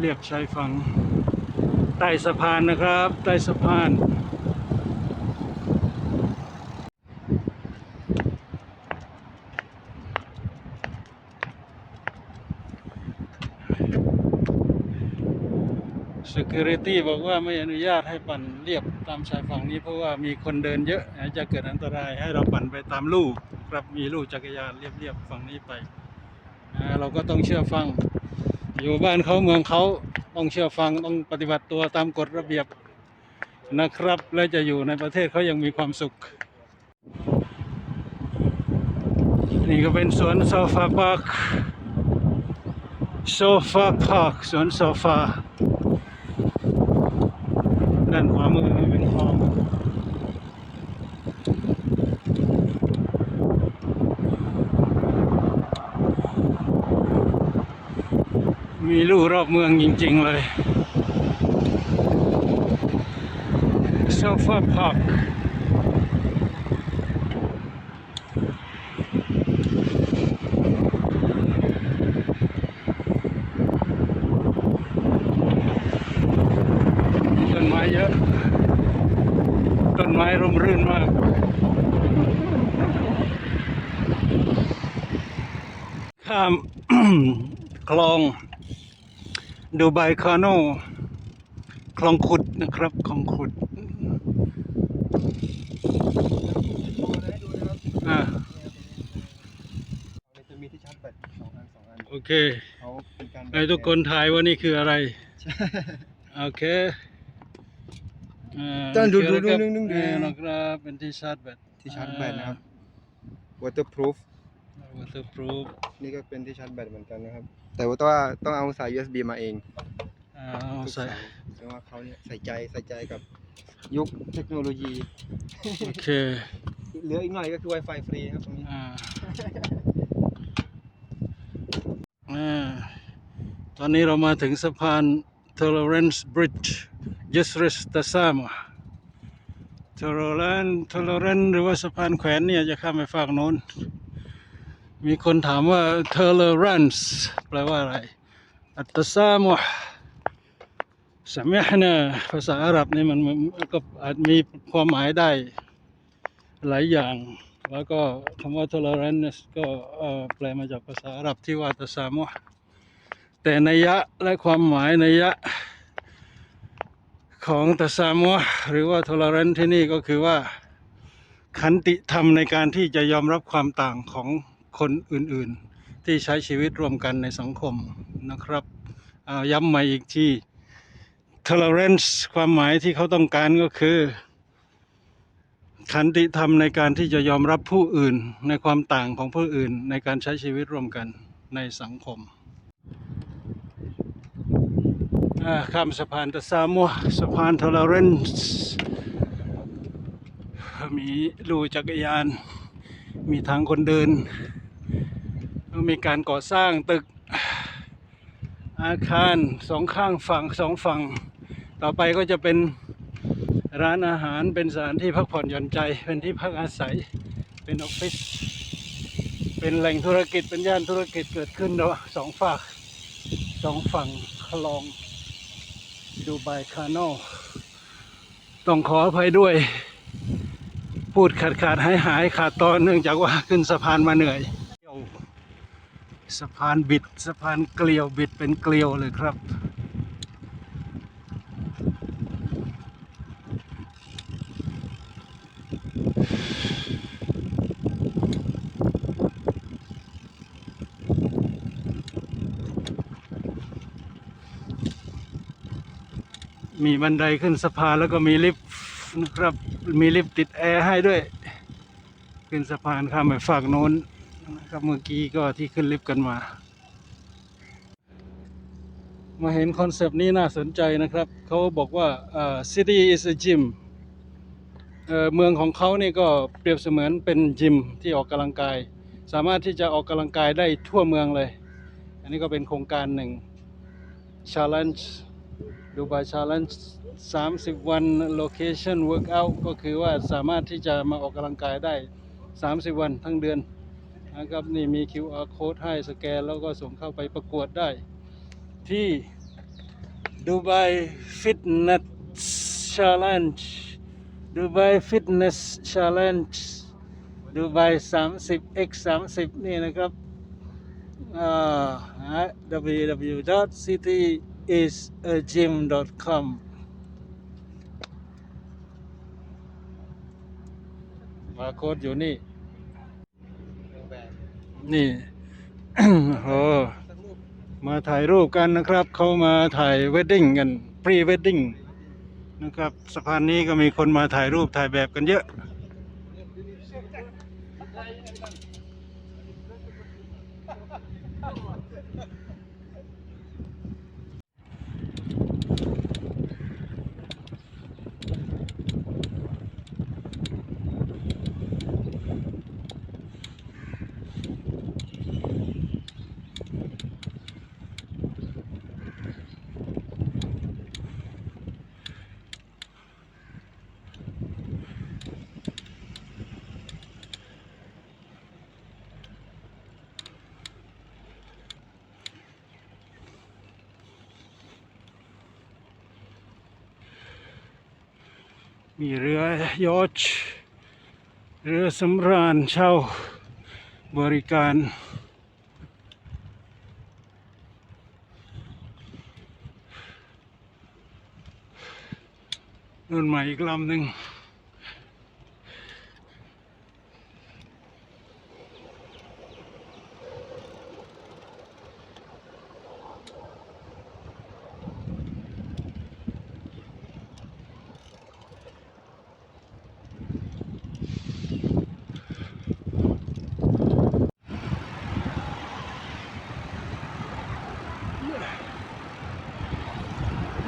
เรียบชายฝั่งใต้สะพานนะครับใต้สะพาน Security บอกว่าไม่อนุญาตให้ปั่นเรียบตามชายฝั่งนี้เพราะว่ามีคนเดินเยอะอาจจะเกิดอันตรายให้เราปั่นไปตามลู่ครับมีลู่จักรยานเรียบๆฝั่งนี้ไป เราก็ต้องเชื่อฟัง อยู่บ้านเขาเมืองเขาต้องเชื่อฟังต้องปฏิบัติตัวตามกฎระเบียบนะครับ และจะอยู่ในประเทศเขายังมีความสุข นี่ก็เป็นสวนโซฟาพาร์คโซฟาพาร์คสวนโซฟาด้านขวามือเป็นคลอง มีลู่รอบเมืองจริง ๆ เลย โซฟาพาร์คต้นไม้เยอะ ต้นไม้ร่มรื่นมากข้ามคลอง ดูไบคาโนคลองขุดนะครับคลองขุดอ่าจะมีที่ชาร์จแบตสองอันสองอันโอเคเขาเป็นการให้ทุกคนถ่ายว่านี่คืออะไร โอเคอ่าจ้าดูดูนี่ดูคือดูดูเออนะครับเป็นที่ชาร์จแบตที่ชาร์จแบตนะครับ waterproof waterproof นี่ก็เป็นที่ชาร์จแบตเหมือนกันนะครับ แต่ว่าต้องต้องเอาสาย USB มาเองอ่าเอาทุกใส่สายเพราะว่าเขาเนี่ยใส่ใจใส่ใจกับยุคเทคโนโลยี โอเคเหลืออีกหน่อยก็คือ Wi-Fi ฟรีครับตรงนี้อ่าอ่าตอนนี้เรามาถึงสะพาน Tolerance Bridge j u s r i s t a s a m Tolerance Tolerance หรือว่าสะพานแขวนเนี่ยจะข้ามไปฝั่งโน้น มีคนถามว่า Tolerance แปลว่าอะไร อัตสามะสมัยนะภาษาอาหรับนี่มันก็อาจมีความหมายได้หลายอย่าง แล้วก็คำว่า tolerance ก็แปลมาจากภาษาอาหรับที่ว่าตะสามุฮ์แต่นัยยะและความหมายนัยยะของตะสามุฮ์หรือว่า tolerance ที่นี่ก็คือว่าขันติธรรมในการที่จะยอมรับความต่างของ คนอื่นๆ ที่ใช้ชีวิตร่วมกันในสังคมนะครับเอาย้ำมาอีกที tolerance ความหมายที่เขาต้องการก็คือ ขันติธรรมในการที่จะยอมรับผู้อื่นในความต่างของผู้อื่นในการใช้ชีวิตร่วมกันในสังคมอ่าข้ามสะพานตะซามัวสะพานทอลเรนซ์มีลู่จักรยาน มีทางคนเดิน มีการก่อสร้างตึกอาคารสองข้างฝั่งสองฝั่ง ต่อไปก็จะเป็นร้านอาหารเป็นสถานที่พักผ่อนหย่อนใจ เป็นที่พักอาศัยเป็นออฟฟิศเป็นแหล่งธุรกิจเป็นย่านธุรกิจเกิดขึ้นเนาะสองฝั่งสองฝั่งคลองดูไบคาโนต้องขออภัยด้วย พูดขาดขาดหายหายขาดตอนเนื่องจากว่าขึ้นสะพานมาเหนื่อย สะพานบิดสะพานเกลียวบิดเป็นเกลียวเลยครับ มีบันไดขึ้นสะพานแล้วก็มีลิฟต์นะครับ มีลิฟต์ติดแอร์ให้ด้วย ขึ้นสะพานข้ามไปฝั่งโน้น นะครับเมื่อกี้ก็ที่ขึ้นลิฟต์กันมา มาเห็นคอนเซปต์นี้น่าสนใจนะครับ เขาบอกว่า city is a gym เมืองของเขานี่ก็เปรียบเสมือนเป็นยิมที่ออกกำลังกาย สามารถที่จะออกกำลังกายได้ทั่วเมืองเลย อันนี้ก็เป็นโครงการหนึ่ง challenge ดูไบ challenge 30 วัน location workout ก็คือว่าสามารถที่จะมาออกกำลังกายได้ 30 วันทั้งเดือน นะครับนี่มี QR code ให้สแกนแล้วก็ส่งเข้าไปประกวดได้ ที่ Dubai Fitness Challenge Dubai Fitness Challenge Dubai 30 x 30นี่นะครับอ่าฮะ www.citysagym.com บาร์โค้ดอยู่นี่ นี่โอ้มาถ่ายรูปกันนะครับ เขามาถ่ายเวดดิ้งกันพรีเวดดิ้งนะครับสะพานนี้ก็มีคนมาถ่ายรูปถ่ายแบบกันเยอะ มีเรือยอชเรือสำราญเช่าบริการนู่นใหม่อีกลำหนึ่ง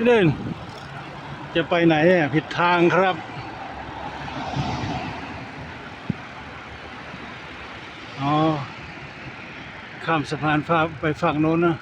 พี่เด่นจะไปไหนอะผิดทางครับ อ๋อ ข้ามสะพานฟ้าไปฝั่งโน้นนะ